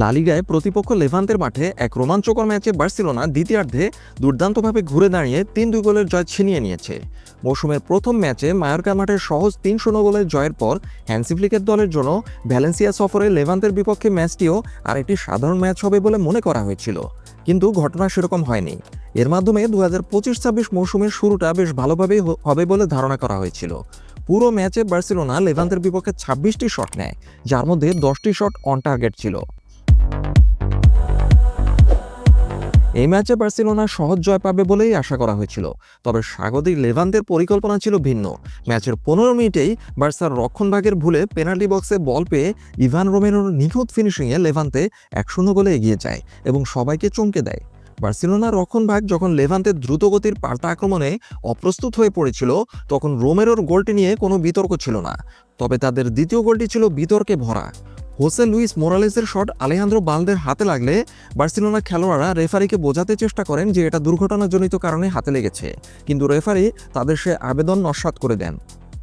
লালিগায় প্রতিপক্ষ লেভান্তের মাঠে এক রোমাঞ্চকর ম্যাচে বার্সেলোনা দ্বিতীয়ার্ধে দুর্দান্তভাবে ঘুরে দাঁড়িয়ে তিন দুই গোলের জয় ছিনিয়ে নিয়েছে। মৌসুমের প্রথম ম্যাচে মায়োরকা মাঠে সহজ তিন শূন্য গোলের জয়ের পর হ্যান্সিফ্লিকের দলের জন্য ভ্যালেন্সিয়া সফরে লেভান্তের বিপক্ষে ম্যাচটিও আর একটি সাধারণ ম্যাচ হবে বলে মনে করা হয়েছিল। কিন্তু ঘটনা সেরকম হয়নি। এর মাধ্যমে দু হাজার পঁচিশ ছাব্বিশ মৌসুমের শুরুটা বেশ ভালোভাবেই হবে বলে ধারণা করা হয়েছিল। পুরো ম্যাচে বার্সেলোনা লেভান্তের বিপক্ষে ছাব্বিশটি শট নেয়, যার মধ্যে দশটি শট অন টার্গেট ছিল। এই ম্যাচে বার্সেলোনা সহজ জয় পাবে বলেই আশা করা হয়েছিল। তবে স্বাগতিক লেভান্তের পরিকল্পনা ছিল ভিন্ন। ম্যাচের পনেরো মিনিটেই বার্সার রক্ষণভাগের ভুলে পেনাল্টি বক্সে বল পেয়ে ইভান রোমেরোর নিখুঁত ফিনিশিংয়ে লেভান্তে এক শূন্য গোলে এগিয়ে যায় এবং সবাইকে চমকে দেয়। বার্সেলোনার রক্ষণভাগ যখন লেভান্তের দ্রুতগতির পাল্টা আক্রমণে অপ্রস্তুত হয়ে পড়েছিল, তখন রোমেরোর গোলটি নিয়ে কোনো বিতর্ক ছিল না। তবে তাদের দ্বিতীয় গোলটি ছিল বিতর্কে ভরা। হোসে লুইস মোরালেসের শট আলেহান্দ্রো বালদের হাতে লাগলে বার্সেলোনা খেলোয়াড়রা রেফারিকে বোঝাতে চেষ্টা করেন যে এটা দুর্ঘটনাজনিত কারণে হাতে লেগেছে। কিন্তু রেফারি তাদের সে আবেদন নস্বাত করে দেন।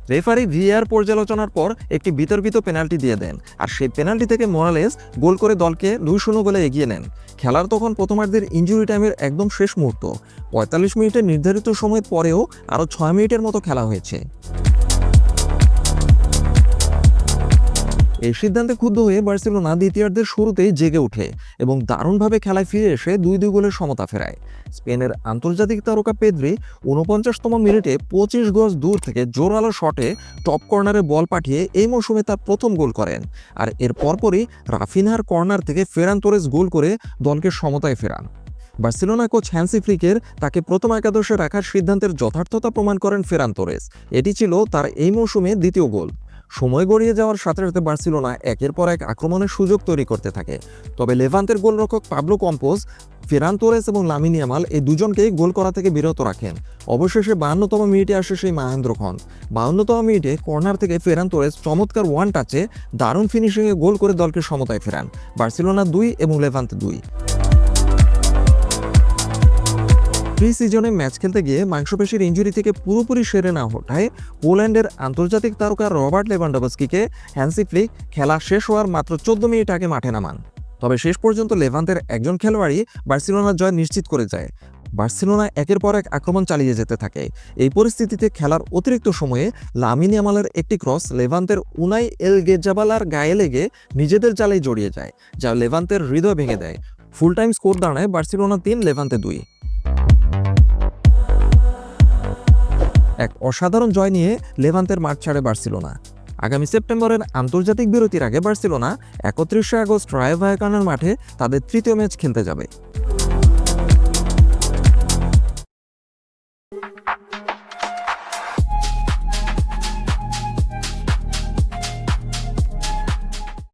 রেফারি ভিআর পর্যালোচনার পর একটি বিতর্কিত পেনাল্টি দিয়ে দেন আর সেই পেনাল্টি থেকে মোরালেস গোল করে দলকে দুই শূন্য গোলে এগিয়ে নেন। খেলার তখন প্রথমার্ধের ইঞ্জুরি টাইমের একদম শেষ মুহূর্ত। পঁয়তাল্লিশ মিনিটের নির্ধারিত সময়ের পরেও আরও ছয় মিনিটের মতো খেলা হয়েছে। এই সিদ্ধান্তে ক্ষুব্ধ হয়ে বার্সেলোনা দ্বিতীয়ার্ধের শুরুতেই জেগে ওঠে এবং দারুণভাবে খেলায় ফিরে এসে দুই দুই গোলের সমতা ফেরায়। স্পেনের আন্তর্জাতিক তারকা পেদ্রি উনপঞ্চাশতম মিনিটে পঁচিশ গজ দূর থেকে জোরালো শটে টপ কর্নারে বল পাঠিয়ে এই মৌসুমে তার প্রথম গোল করেন। আর এর পরপরই রাফিনহার কর্নার থেকে ফেরান তোরেস গোল করে দলকে সমতায় ফেরান। বার্সেলোনা কোচ হ্যান্সি ফ্লিকের তাকে প্রথম একাদশে রাখার সিদ্ধান্তের যথার্থতা প্রমাণ করেন ফেরান তোরেস। এটি ছিল তার এই মৌসুমে দ্বিতীয় গোল। সময় গড়িয়ে যাওয়ার সাথে সাথে বার্সেলোনা একের পর এক আক্রমণের সুযোগ তৈরি করতে থাকে। তবে লেভান্তের গোলরক্ষক পাবলো কম্পোজ, ফেরান তোরেস এবং লামিন ইয়ামাল এই দুজনকেই গোল করা থেকে বিরত রাখেন। অবশেষে বাহান্নতম মিনিটে আসে সেই মাহেন্দ্রক্ষণ বাহান্নতম মিনিটে কর্নার থেকে ফেরান তোরেস চমৎকার ওয়ান টাচে দারুণ ফিনিশিংয়ে গোল করে দলকে সমতায় ফেরান। বার্সেলোনা দুই এবং লেভান্ত দুই। প্রি সিজনে ম্যাচ খেলতে গিয়ে মাংসপেশির ইঞ্জুরি থেকে পুরোপুরি সেরে না ওঠায় পোল্যান্ডের আন্তর্জাতিক তারকা রবার্ট লেভানডোভস্কিকে হ্যান্সি ফ্লিক খেলা শেষ হওয়ার মাত্র চোদ্দ মিনিট আগে মাঠে নামান। তবে শেষ পর্যন্ত লেভান্তের একজন খেলোয়াড়ই বার্সেলোনার জয় নিশ্চিত করে যায়। বার্সেলোনা একের পর এক আক্রমণ চালিয়ে যেতে থাকে। এই পরিস্থিতিতে খেলার অতিরিক্ত সময়ে লামিন ইয়ামালের একটি ক্রস লেভান্তের উনাই এল গেজাবালার গায়ে লেগে নিজেদের জালেই জড়িয়ে যায়, যা লেভান্তের হৃদয় ভেঙে দেয়। ফুল টাইম স্কোর দাঁড়ায় বার্সেলোনা তিন, লেভান্তে দুই। এক অসাধারণ জয় নিয়ে লেভান্তের মাঠ ছাড়ে বার্সিলোনা। আগামী সেপ্টেম্বরের আন্তর্জাতিক বিরতির আগে বার্সিলোনা একত্রিশে আগস্ট রায় ভায়াকানের মাঠে তাদের তৃতীয় ম্যাচ খেলতে যাবে।